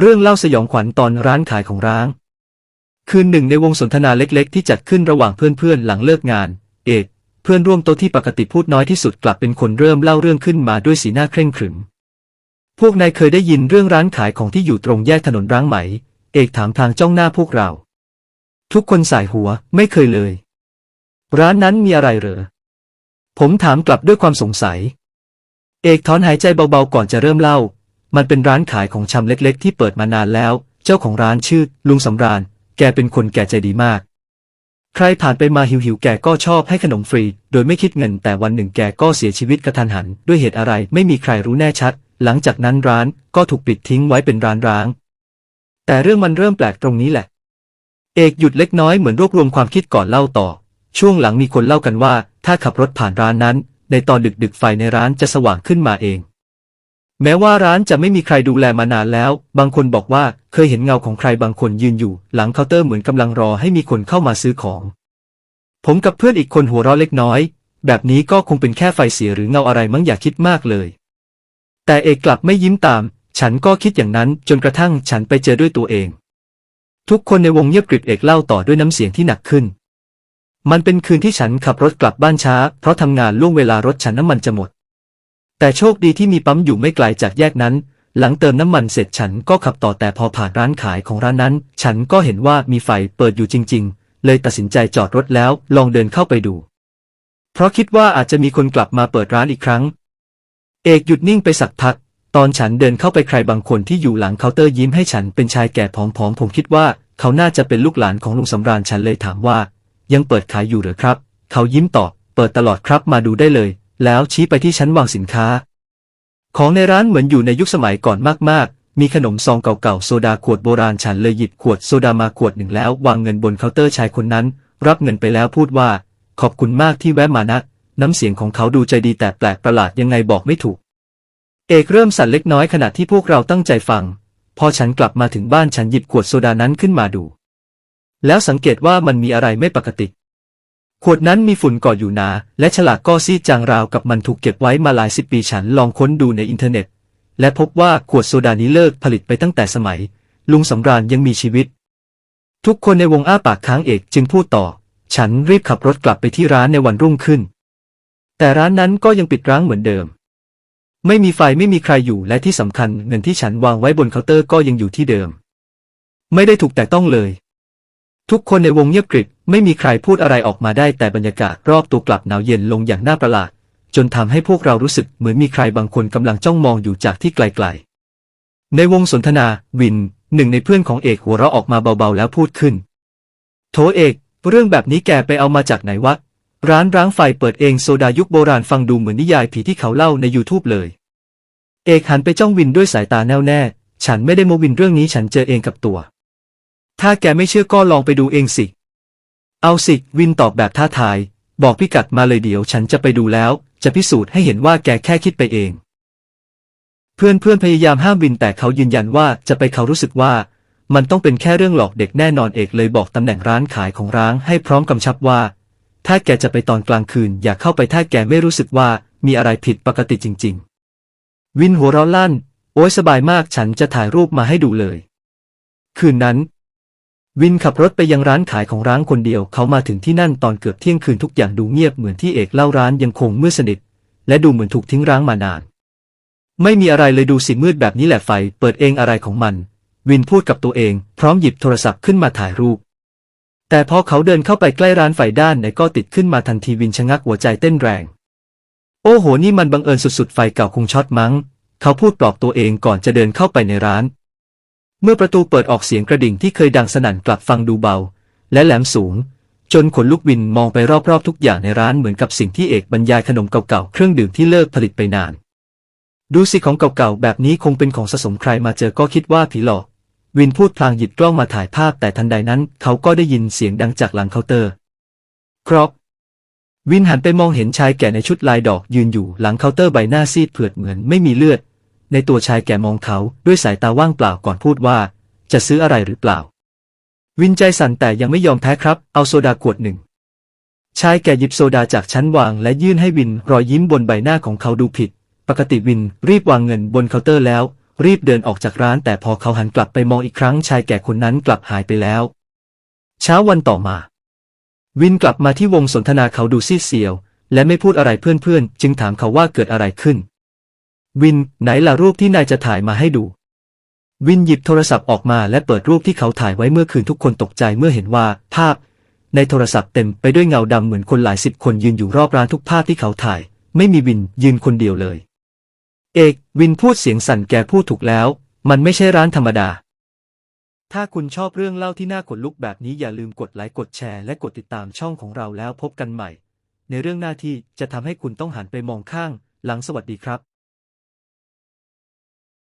เรื่องเล่าสยองขวัญตอนร้านขายของร้าง คืนหนึ่งในวงสนทนาเล็กๆ ที่จัดขึ้นระหว่างเพื่อนๆหลังเลิกงาน เอกเพื่อนร่วมโต๊ะที่ปกติพูดน้อยที่สุดกลับเป็นคนเริ่มเล่าเรื่องขึ้นมาด้วยสีหน้าเคร่งขรึม พวกนายเคยได้ยินเรื่องร้านขายของที่อยู่ตรงแยกถนนร้างไหม เอกถามทางจ้องหน้าพวกเรา ทุกคนสายหัวไม่เคยเลย ร้านนั้นมีอะไรเหรอ ผมถามกลับด้วยความสงสัย เอกถอนหายใจเบาๆก่อนจะเริ่มเล่า มันเป็นร้านขายของชำเล็กๆ ที่เปิดมานานแล้ว เจ้าของร้านชื่อ ลุงสำราญ แกเป็นคนแก่ใจดีมาก ใครผ่านไปมาหิวๆ แกก็ชอบให้ขนมฟรี โดยไม่คิดเงิน แต่วันหนึ่งแกก็เสียชีวิตกระทันหัน ด้วยเหตุอะไรไม่มีใครรู้แน่ชัด หลังจากนั้นร้านก็ถูกปิดทิ้งไว้เป็นร้านร้าง แต่เรื่องมันเริ่มแปลกตรงนี้แหละ เอกหยุดเล็กน้อยเหมือนรวบรวมความคิดก่อนเล่าต่อ ช่วงหลังมีคนเล่ากันว่า ถ้าขับรถผ่านร้านนั้น ในตอนดึกๆไฟในร้านจะสว่างขึ้นมาเอง แม้ว่าร้านจะไม่มีใครดูแลมานานแล้ว บางคนบอกว่าเคยเห็นเงาของใครบางคนยืนอยู่ หลังเคาน์เตอร์เหมือนกำลังรอให้มีคนเข้ามาซื้อของ ผมกับเพื่อนอีกคนหัวเราะเล็กน้อย แบบนี้ก็คงเป็นแค่ไฟเสียหรือเงาอะไรมั้งอย่าคิดมากเลย แต่เอกกลับไม่ยิ้มตาม ฉันก็คิดอย่างนั้นจนกระทั่งฉันไปเจอด้วยตัวเอง ทุกคนในวงเงียบกริบเอกเล่าต่อด้วยน้ำเสียงที่หนักขึ้น มันเป็นคืนที่ฉันขับรถกลับบ้านช้า เพราะทำงานล่วงเวลารถฉันน้ำมันจะหมด แต่โชคดีที่มีปั๊มอยู่ไม่ไกลจากแยกนั้น หลังเติมน้ำมันเสร็จฉันก็ขับต่อแต่พอผ่านร้านขายของร้านนั้น ฉันก็เห็นว่ามีไฟเปิดอยู่จริง ๆ เลยตัดสินใจจอดรถแล้วลองเดินเข้าไปดู เพราะคิดว่าอาจจะมีคนกลับมาเปิดร้านอีกครั้ง เอกหยุดนิ่งไปสักพัก ตอนฉันเดินเข้าไปใครบางคนที่อยู่หลังเคาน์เตอร์ยิ้มให้ฉันเป็นชายแก่ผอมๆผมคิดว่าเขาน่าจะเป็นลูกหลานของลุงสำราญฉันเลยถามว่า ยังเปิดขายอยู่หรือครับ เขายิ้มตอบเปิดตลอดครับมาดูได้เลย แล้วชี้ไปที่ชั้นวางสินค้า ของในร้านเหมือนอยู่ในยุคสมัยก่อนมากๆ มีขนมซองเก่าๆ โซดาขวดโบราณฉันเลยหยิบขวดโซดามาขวดหนึ่งแล้ว วางเงินบนเคาน์เตอร์ชายคนนั้น รับเงินไปแล้วพูดว่า ขอบคุณมากที่แวะมานะน้ำเสียงของเขาดูใจดีแต่แปลกประหลาดยังไงบอกไม่ถูก เอกเริ่มสั่นเล็กน้อยขณะที่พวกเราตั้งใจฟัง พอฉันกลับมาถึงบ้านฉันหยิบขวดโซดานั้นขึ้นมาดู แล้วสังเกตว่ามันมีอะไรไม่ปกติ ขวดนั้นมีฝุ่นเกาะอยู่นา และฉลากก็ซีดจางราวกับมันถูกเก็บไว้มาหลายสิบปีฉันลองค้นดูในอินเทอร์เน็ต และพบว่าขวดโซดานี้เลิกผลิตไปตั้งแต่สมัย ลุงสำราญยังมีชีวิต ทุกคนในวงอ้าปากค้างเอกจึงพูดต่อ ฉันรีบขับรถกลับไปที่ร้านในวันรุ่งขึ้น แต่ร้านนั้นก็ยังปิดร้างเหมือนเดิม ไม่มีไฟไม่มีใครอยู่และที่สำคัญเงินที่ฉันวางไว้บนเคาน์เตอร์ก็ยังอยู่ที่เดิม ไม่ได้ถูกแตะต้องเลย ทุกคนในวงเงียบกริบไม่มีใครพูดอะไรออกมาได้แต่บรรยากาศรอบตัวกลับหนาวเย็นลงอย่างน่าประหลาด จนทำให้พวกเรารู้สึกเหมือนมีใครบางคนกำลังจ้องมองอยู่จากที่ไกลๆ ในวงสนทนาวิน หนึ่งในเพื่อนของเอกหัวเราะออกมาเบาๆแล้วพูดขึ้น โถเอก เรื่องแบบนี้แกไปเอามาจากไหนวะ ร้านร้างไฟเปิดเองโซดายุคโบราณฟังดูเหมือนนิยายผีที่เขาเล่าใน YouTube เลย เอกหันไปจ้องวินด้วยสายตาแน่วแน่ ฉันไม่ได้โมวินเรื่องนี้ฉันเจอเองกับตัว ถ้าแกไม่เชื่อก็ลองไปดูเองสิ เอาสิ วินตอบแบบท้าทาย บอกพิกัดมาเลยเดี๋ยวฉันจะไปดูแล้ว จะพิสูจน์ให้เห็นว่าแกแค่คิดไปเอง เพื่อนเพื่อนพยายามห้ามวินแต่เขายืนยันว่าจะไปเขารู้สึกว่า มันต้องเป็นแค่เรื่องหลอกเด็กแน่นอนเอกเลยบอกตำแหน่งร้านขายของร้างให้พร้อมกำชับว่า ถ้าแกจะไปตอนกลางคืน อย่าเข้าไปถ้าแกไม่รู้สึกว่ามีอะไรผิดปกติจริง ๆ วินหัวเราะลั่น โอ้ยสบายมากฉันจะถ่ายรูปมาให้ดูเลย คืนนั้น วินขับรถไปยังร้านขายของร้างคนเดียว เขามาถึงที่นั่นตอนเกือบเที่ยงคืนทุกอย่างดูเงียบเหมือนที่เอกเล่าร้านยังคงมืดสนิท และดูเหมือนถูกทิ้งร้างมานาน ไม่มีอะไรเลยดูสิมืดแบบนี้แหละไฟ เปิดเองอะไรของมัน วินพูดกับตัวเอง พร้อมหยิบโทรศัพท์ขึ้นมาถ่ายรูป แต่พอเขาเดินเข้าไปใกล้ร้านไฟด้านไหนก็ติดขึ้นมาทันทีวินชะงักหัวใจเต้นแรง โอ้โหนี่มันบังเอิญสุดๆไฟเก่าคงช็อตมั้ง เขาพูดปลอบตัวเองก่อนจะเดินเข้าไปในร้าน เมื่อประตูเปิดออกเสียงกระดิ่งที่เคยดังสนั่นกลับฟังดูเบา และแหลมสูง จนขนลุกวินมองไปรอบๆทุกอย่างในร้านเหมือนกับสิ่งที่เอกบรรยายขนมเก่าๆเครื่องดื่มที่เลิกผลิตไปนาน ดูสิของเก่าๆแบบนี้คงเป็นของสะสมใครมาเจอก็คิดว่าผีหลอก วินพูดพลางหยิบกล้องมาถ่ายภาพแต่ทันใดนั้น เขาก็ได้ยินเสียงดังจากหลังเคาน์เตอร์ ครอกวินหันไปมองเห็นชายแก่ในชุดลายดอกยืนอยู่หลังเคาน์เตอร์ใบหน้าซีดเผือดเหมือนไม่มีเลือด ในตัวชายแก่มองเขาด้วยสายตาว่างเปล่าก่อนพูดว่า จะซื้ออะไรหรือเปล่า วินใจสั่นแต่ยังไม่ยอมแพ้ครับ เอาโซดาขวดหนึ่ง ชายแก่หยิบโซดาจากชั้นวางและยื่นให้วินรอยยิ้มบนใบหน้าของเขาดูผิด ปกติวินรีบวางเงินบนเคาน์เตอร์แล้ว รีบเดินออกจากร้านแต่พอเขาหันกลับไปมองอีกครั้ง ชายแก่คนนั้นกลับหายไปแล้ว เช้าวันต่อมา วินกลับมาที่วงสนทนาเขาดูซีดเซียว และไม่พูดอะไรเพื่อนๆ จึงถามเขาว่าเกิดอะไรขึ้น วิน ไหนล่ะรูปที่นายจะถ่ายมาให้ดู วินหยิบโทรศัพท์ออกมาและเปิดรูปที่เขาถ่ายไว้เมื่อคืนทุกคนตกใจเมื่อเห็นว่า ภาพ ในโทรศัพท์เต็มไปด้วยเงาดำเหมือนคนหลายสิบคนยืนอยู่รอบร้านทุกภาพที่เขาถ่าย ไม่มีวินยืนคนเดียวเลย เอกวินพูดเสียงสั่นแกพูดถูกแล้ว มันไม่ใช่ร้านธรรมดา ถ้าคุณชอบเรื่องเล่าที่น่าขนลุกแบบนี้อย่าลืมกดไลค์กดแชร์และกดติดตามช่องของเราแล้วพบกันใหม่ ในเรื่องหน้าที่จะทำให้คุณต้องหันไปมองข้าง หลังสวัสดีครับ